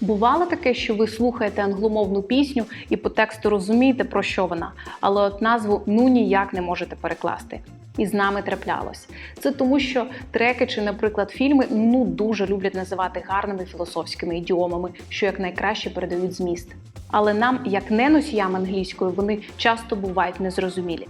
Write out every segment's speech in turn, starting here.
Бувало таке, що ви слухаєте англомовну пісню і по тексту розумієте, про що вона, але от назву ну ніяк не можете перекласти. І з нами траплялось. Це тому, що треки чи, наприклад, фільми ну дуже люблять називати гарними філософськими ідіомами, що якнайкраще передають зміст. Але нам, як не носіям англійської, вони часто бувають незрозумілі.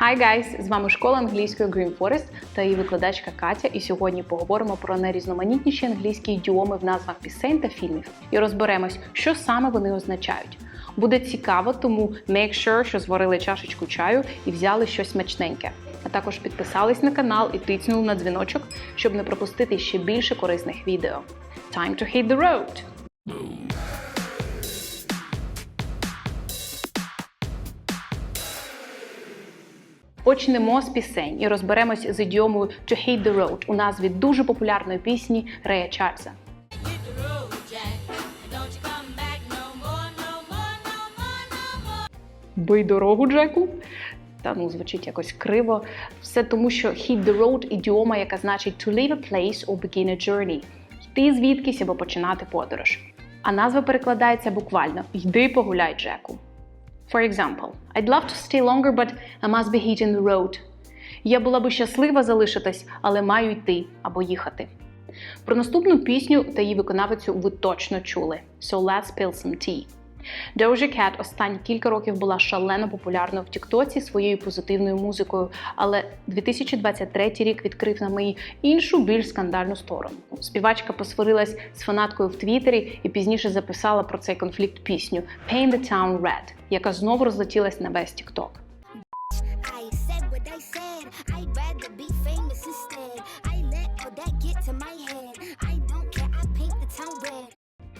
Hi guys! З вами школа англійської Green Forest та її викладачка Катя. І сьогодні поговоримо про найрізноманітніші англійські ідіоми в назвах пісень та фільмів і розберемось, що саме вони означають. Буде цікаво, тому make sure, що зварили чашечку чаю і взяли щось смачненьке. А також підписались на канал і тицнули на дзвіночок, щоб не пропустити ще більше корисних відео. Time to hit the road! Почнемо з пісень і розберемось з ідіомою to hit the road у назві дуже популярної пісні Рея Чарльза. Бий дорогу, Джеку. Та ну звучить якось криво. Все тому, що hit the road – ідіома, яка значить to leave a place or begin a journey. Йти звідкись або починати подорож. А назва перекладається буквально Йди погуляй, Джеку. For example, I'd love to stay longer, but I must be hitting the road. Я була би щаслива залишитись, але маю йти або їхати. Про наступну пісню та її виконавицю ви точно чули. So let's spill some tea. Doja Cat останні кілька років була шалено популярною в Тіктоці своєю позитивною музикою, але 2023 рік відкрив на мої іншу більш скандальну сторону. Співачка посварилась з фанаткою в Твіттері і пізніше записала про цей конфлікт пісню Paint the Town Red, яка знову розлетілась на весь Тікток.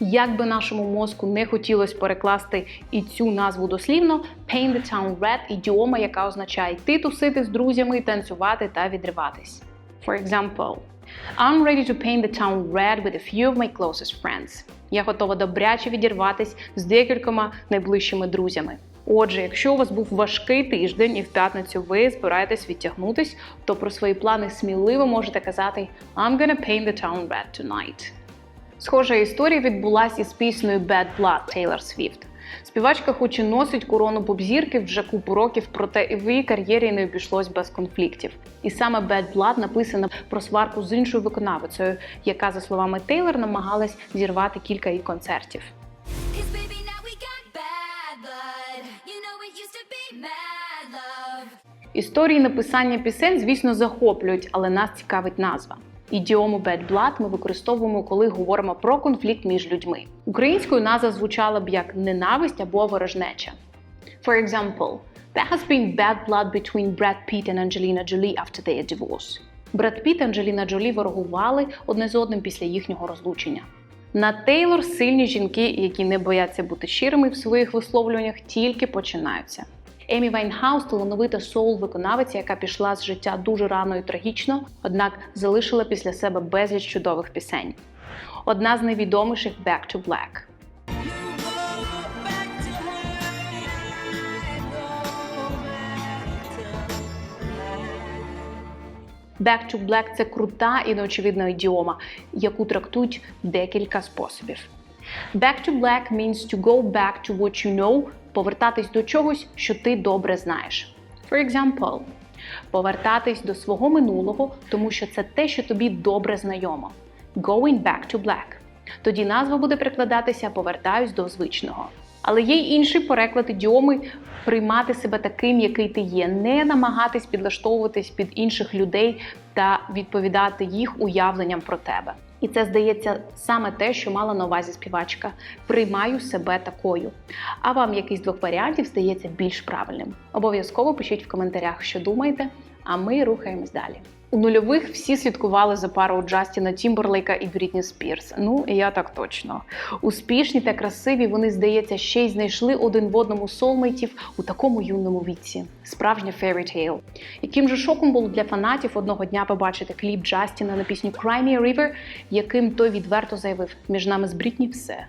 Як би нашому мозку не хотілося перекласти і цю назву дослівно, Paint the Town Red – ідіома, яка означає йти тусити з друзями, танцювати та відриватись. For example, I'm ready to paint the town red with a few of my closest friends. Я готова добряче відірватись з декількома найближчими друзями. Отже, якщо у вас був важкий тиждень і в п'ятницю ви збираєтесь відтягнутись, то про свої плани сміливо можете казати I'm gonna paint the town red tonight. Схожа історія відбулася із піснею Bad Blood Taylor Swift. Співачка хоч і носить корону попзірки вже купу років, проте і в її кар'єрі не обійшлось без конфліктів. І саме Bad Blood написана про сварку з іншою виконавицею, яка, за словами Тейлор, намагалась зірвати кілька її концертів. Історії написання пісень, звісно, захоплюють, але нас цікавить назва. Ідіому Bad Blood ми використовуємо, коли говоримо про конфлікт між людьми. Українською назва звучала б як ненависть або ворожнеча. For example, there has been bad blood between Brad Pitt and Angelina Jolie after their divorce. Бред Піт і Анджеліна Джолі ворогували одне з одним після їхнього розлучення. На Тейлор сильні жінки, які не бояться бути щирими в своїх висловлюваннях, тільки починаються. Емі Вайнхаус талановита соул-виконавиця, яка пішла з життя дуже рано і трагічно, однак залишила після себе безліч чудових пісень. Одна з найвідоміших Back to Black. Back to Black – це крута і неочевидна ідіома, яку трактують декілька способів. Back to Black means to go back to what you know, повертатись до чогось, що ти добре знаєш. For example, повертатись до свого минулого, тому що це те, що тобі добре знайомо. Going back to black. Тоді назва буде перекладатися Повертаюсь до звичного. Але є й інший переклад ідіоми приймати себе таким, який ти є, не намагатись підлаштовуватись під інших людей та відповідати їх уявленням про тебе. І це здається саме те, що мала на увазі співачка. Приймаю себе такою. А вам якийсь двох варіантів здається більш правильним? Обов'язково пишіть в коментарях, що думаєте, а ми рухаємось далі. У нульових всі слідкували за парою Джастіна Тімберлейка і Брітні Спірс. Ну, я так точно. Успішні та красиві вони, здається, ще й знайшли один в одному солмейтів у такому юному віці. Справжня fairy tale. Яким же шоком було для фанатів одного дня побачити кліп Джастіна на пісню Cry Me a River, яким той відверто заявив: між нами з Брітні все.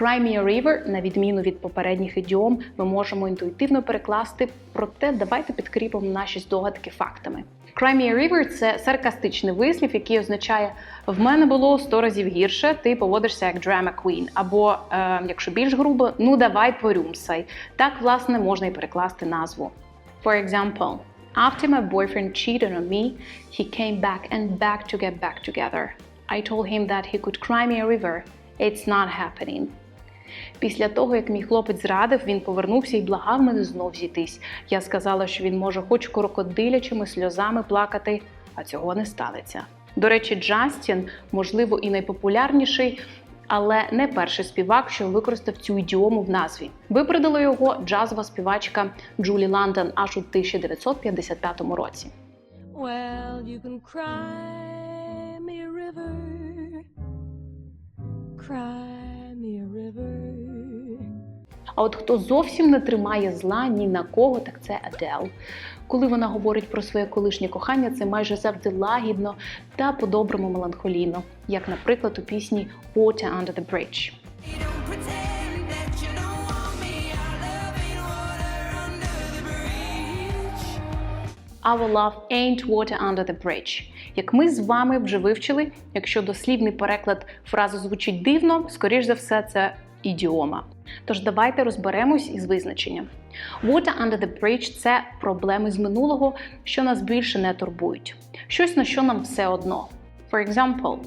Cry me river, на відміну від попередніх ідіом, ми можемо інтуїтивно перекласти, проте давайте підкріпимо наші здогадки фактами. Cry me river – це саркастичний вислів, який означає в мене було сто разів гірше, ти поводишся як drama queen. Або, е, якщо більш грубо, ну давай порюмсай. Так, власне, можна і перекласти назву. For example, after my boyfriend cheated on me, he came back and back to get back together. I told him that he could cry me a river. It's not happening. Після того, як мій хлопець зрадив, він повернувся і благав мене знов зійтись. Я сказала, що він може хоч крокодилячими сльозами плакати, а цього не станеться. До речі, Джастін, можливо, і найпопулярніший, але не перший співак, що використав цю ідіому в назві. Випередила його джазова співачка Джулі Ландон аж у 1955 році. Well, you can cry me river, cry. А от хто зовсім не тримає зла ні на кого, так це Адел. Коли вона говорить про своє колишнє кохання, це майже завжди лагідно та по-доброму меланхолійно, як, наприклад, у пісні Water Under the Bridge. Our love ain't water under the bridge. Як ми з вами вже вивчили, якщо дослівний переклад фрази звучить дивно, скоріш за все, це ідіома. Тож давайте розберемось із визначенням. Water under the bridge – це проблеми з минулого, що нас більше не турбують. Щось на що нам все одно. For example,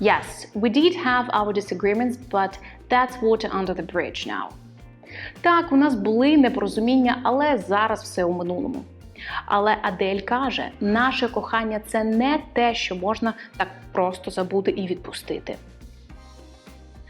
Yes, we did have our disagreements, but that's water under the bridge now. Так, у нас були непорозуміння, але зараз все у минулому. Але Адель каже, наше кохання це не те, що можна так просто забути і відпустити.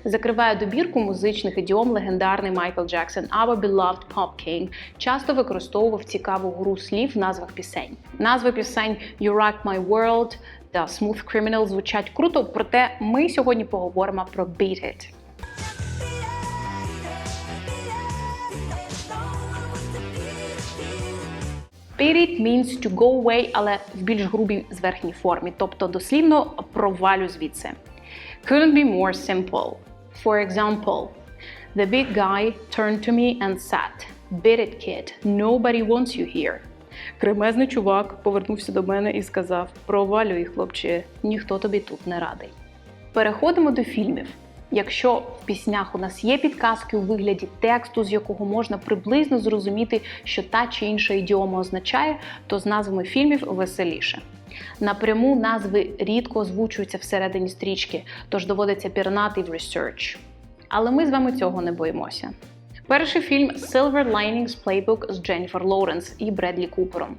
Закриває добірку музичних ідіом легендарний Майкл Джексон Our Beloved Pop King часто використовував цікаву гру слів в назвах пісень. Назви пісень You Rock My World та Smooth Criminal звучать круто, проте ми сьогодні поговоримо про Beat It. Beat it means to go away, але в більш грубій зверхній формі, тобто дослівно провалю звідси. Couldn't be more simple. For example, the big guy turned to me and said, Beat it, kid, nobody wants you here. Кремезний чувак повернувся до мене і сказав: Провалюй, хлопче, ніхто тобі тут не радий. Переходимо до фільмів. Якщо в піснях у нас є підказки у вигляді тексту, з якого можна приблизно зрозуміти, що та чи інша ідіома означає, то з назвами фільмів веселіше. Напряму назви рідко озвучуються всередині стрічки, тож доводиться пірнати в research. Але ми з вами цього не боїмося. Перший фільм Silver Linings Playbook з Дженніфер Лоуренс і Бредлі Купером.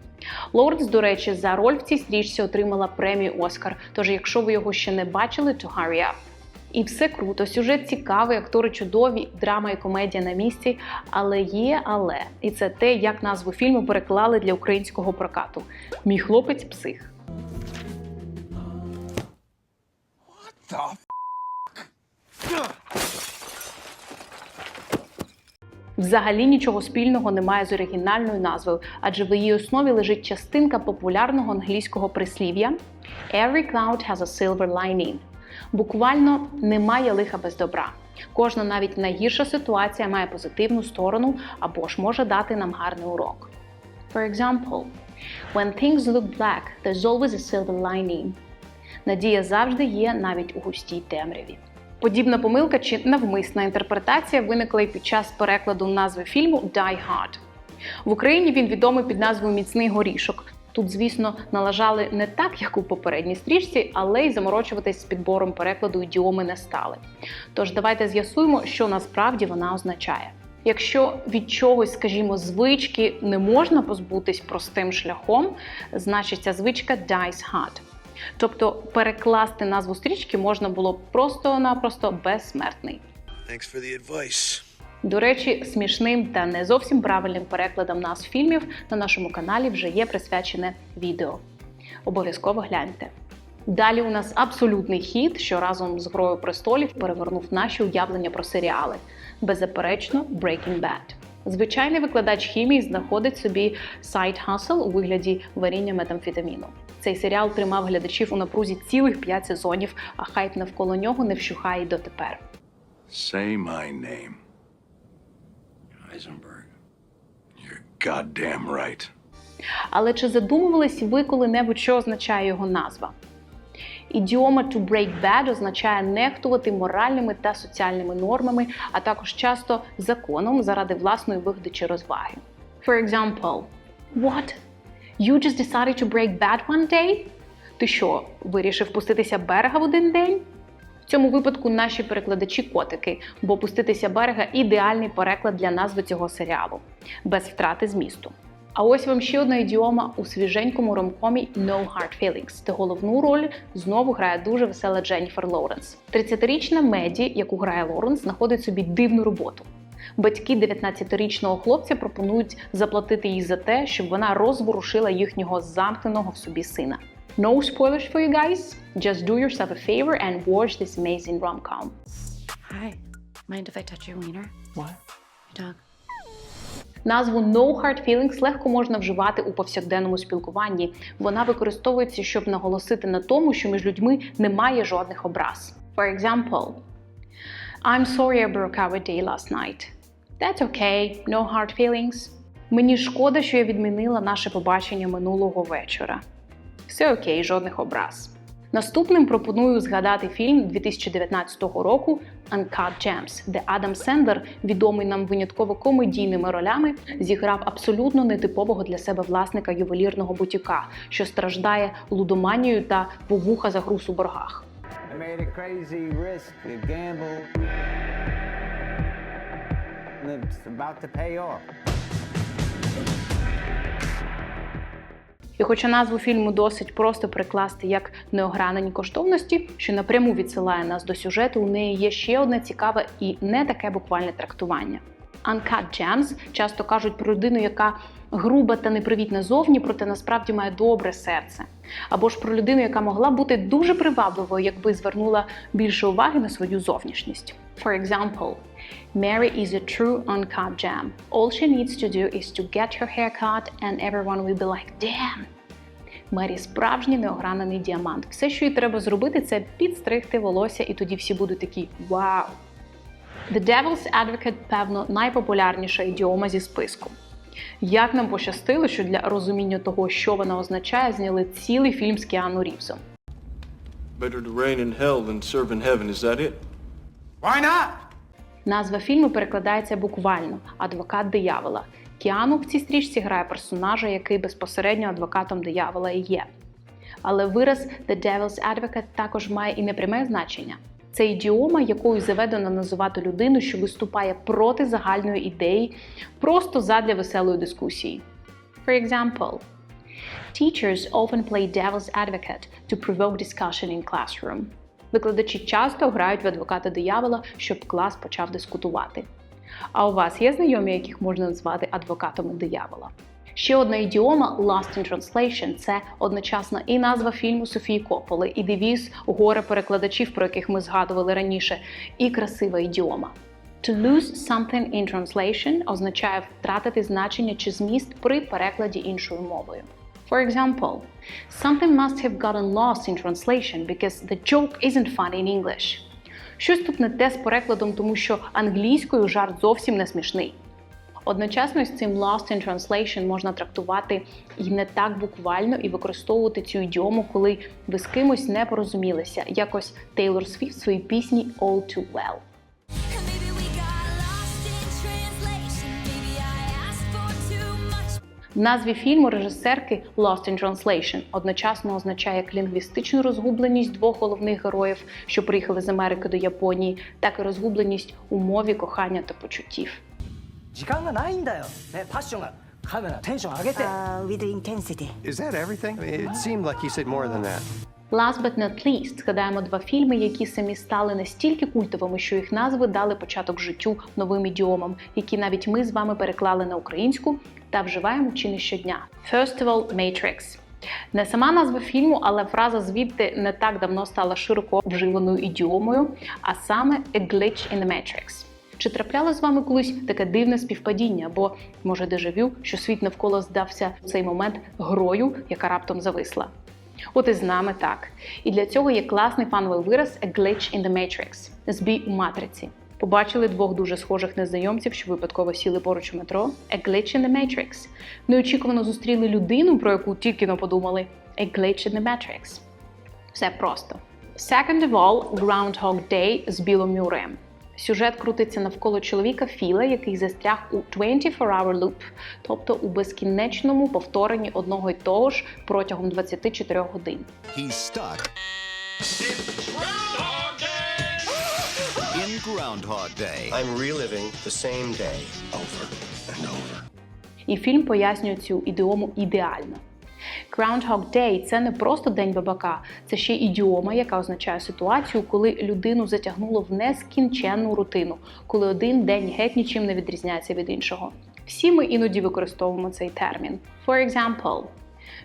Лоуренс, до речі, за роль в цій стрічці отримала премію Оскар. Тож, якщо ви його ще не бачили, то hurry up. І все круто, сюжет цікавий, актори чудові, драма і комедія на місці. Але є але, і це те, як назву фільму переклали для українського прокату. Мій хлопець псих. Взагалі нічого спільного немає з оригінальною назвою, адже в її основі лежить частинка популярного англійського прислів'я Every cloud has a silver lining. Буквально немає лиха без добра. Кожна навіть найгірша ситуація має позитивну сторону або ж може дати нам гарний урок. For example, when things look black, there's always a silver lining. Надія завжди є навіть у густій темряві. Подібна помилка чи навмисна інтерпретація виникла і під час перекладу назви фільму Die Hard. В Україні він відомий під назвою Міцний горішок. Тут, звісно, налажали не так, як у попередній стрічці, але й заморочуватись з підбором перекладу ідіоми не стали. Тож давайте з'ясуємо, що насправді вона означає. Якщо від чогось, скажімо, звички не можна позбутись простим шляхом, значить ця звичка dies hard. Тобто перекласти назву стрічки можна було просто-напросто безсмертний. Thanks for the advice. До речі, смішним та не зовсім правильним перекладом назв фільмів на нашому каналі вже є присвячене відео. Обов'язково гляньте. Далі у нас абсолютний хід, що разом з Грою престолів перевернув наші уявлення про серіали. Беззаперечно, Breaking Bad. Звичайний викладач хімії знаходить собі сайт hustle у вигляді варіння метамфетаміну. Цей серіал тримав глядачів у напрузі цілих 5 сезонів, а хайп навколо нього не вщухає й дотепер. Say my name. Heisenberg. You're goddamn right. Але чи задумувались ви коли-небудь, що означає його назва? Ідіома to break bad означає нехтувати моральними та соціальними нормами, а також часто законом заради власної вигоди чи розваги. For example, What? You just decided to break bad one day? Ти що, вирішив пуститися берега в один день? Цьому випадку наші перекладачі котики, бо пуститися берега ідеальний переклад для назви цього серіалу, без втрати змісту. А ось вам ще одна ідіома у свіженькому ромкомі No Hard Feelings, де головну роль знову грає дуже весела Дженніфер Лоуренс. 30-річна Меді, яку грає Лоуренс, знаходить собі дивну роботу. Батьки 19-річного хлопця пропонують заплатити їй за те, щоб вона розворушила їхнього замкненого в собі сина. No spoilers for you guys. Just do yourself a favor and watch this amazing rom-com. Hi. Mind if I touch your wiener? What? Your dog. Назву No Hard Feelings легко можна вживати у повсякденному спілкуванні. Вона використовується, щоб наголосити на тому, що між людьми немає жодних образ. For example, I'm sorry I broke our day last night. That's okay, no hard feelings. Мені шкода, що я відмінила наше побачення минулого вечора. Все окей, жодних образ. Наступним пропоную згадати фільм 2019 року Uncut Gems, де Адам Сендлер, відомий нам винятково комедійними ролями, зіграв абсолютно нетипового для себе власника ювелірного бутіка, що страждає лудоманією та повуха за груз у боргах. About to pay off. І хоча назву фільму досить просто прикласти як неогранені коштовності, що напряму відсилає нас до сюжету, у неї є ще одне цікаве і не таке буквальне трактування. Uncut Gems часто кажуть про людину, яка груба та непривітна зовні, проте насправді має добре серце. Або ж про людину, яка могла бути дуже привабливою, якби звернула більше уваги на свою зовнішність. For example, Mary is a true uncut gem. All she needs to do is to get her hair cut and everyone will be like, damn! Мері справжній неогранений діамант. Все, що їй треба зробити, це підстригти волосся, і тоді всі будуть такі вау. The Devil's Advocate, певно, найпопулярніша ідіома зі списку. Як нам пощастило, що для розуміння того, що вона означає, зняли цілий фільм з Кіану Рівзом. Better to reign in hell than serve in heaven, is that it? Why not? Назва фільму перекладається буквально адвокат диявола. Кіану в цій стрічці грає персонажа, який безпосередньо адвокатом диявола і є. Але вираз The Devil's Advocate також має і непряме значення. Це ідіома, якою заведено називати людину, що виступає проти загальної ідеї, просто задля веселої дискусії. For example, Teachers often play devil's advocate to provoke discussion in classroom. Викладачі часто грають в адвоката диявола, щоб клас почав дискутувати. А у вас є знайомі, яких можна назвати адвокатами диявола? Ще одна ідіома Lost in Translation – це одночасно і назва фільму Софії Кополи, і девіз горе перекладачів, про яких ми згадували раніше, і красива ідіома. To lose something in translation означає втратити значення чи зміст при перекладі іншою мовою. For example, something must have gotten lost in translation because the joke isn't funny in English. Щось тут не те з перекладом, тому що англійською жарт зовсім не смішний. Одночасно з цим lost in translation можна трактувати і не так буквально і використовувати цю ідіому, коли ви з кимось не порозумілися, якось Тейлор Свіфт в своїй пісні All Too Well. Назві фільму режисерки «Lost in Translation» одночасно означає як лінгвістичну розгубленість двох головних героїв, що приїхали з Америки до Японії, так і розгубленість у мові кохання та почуттів. Uh, with intensity. Is that everything? Last but not least, згадаємо два фільми, які самі стали настільки культовими, що їх назви дали початок життю новим ідіомам, які навіть ми з вами переклали на українську та вживаємо чи не щодня. First Matrix. Не сама назва фільму, але фраза звідти не так давно стала широко вживаною ідіомою, а саме «a glitch in the Matrix». Чи трапляло з вами колись таке дивне співпадіння, або може дежавю, що світ навколо здався в цей момент грою, яка раптом зависла? От і з нами так. І для цього є класний фановий вираз «a glitch in the matrix» – збій у матриці. Побачили двох дуже схожих незнайомців, що випадково сіли поруч у метро. A glitch in the Matrix. Неочікувано зустріли людину, про яку тільки но подумали. A glitch in the Matrix. Все просто. Second of all, Groundhog Day з Білом Мюрреєм. Сюжет крутиться навколо чоловіка Філа, який застряг у 24-hour loop, тобто у безкінечному повторенні одного й того ж протягом 24 годин. He's stuck Groundhog Day. I'm reliving the same day over and over. І фільм пояснює цю ідіому ідеально. Groundhog Day – це не просто день бабака, це ще ідіома, яка означає ситуацію, коли людину затягнуло в нескінченну рутину, коли один день геть нічим не відрізняється від іншого. Всі ми іноді використовуємо цей термін. For example,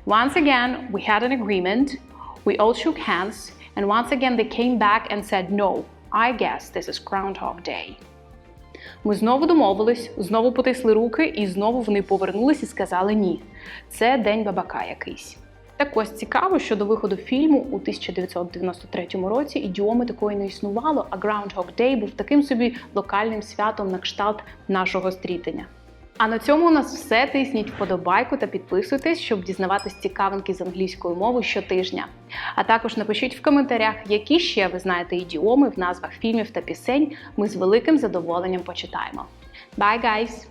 once again we had an agreement, we all shook hands, and once again they came back and said no, I guess this is Groundhog Day. Ми знову домовились, знову потисли руки, і знову вони повернулись і сказали ні. Це день бабака якийсь. Так ось цікаво, що до виходу фільму у 1993 році ідіоми такої не існувало, а Groundhog Day був таким собі локальним святом на кшталт нашого стрітення. А на цьому у нас все. Тисніть вподобайку та підписуйтесь, щоб дізнаватись цікавинки з англійської мови щотижня. А також напишіть в коментарях, які ще ви знаєте ідіоми в назвах фільмів та пісень. Ми з великим задоволенням почитаємо. Bye, guys!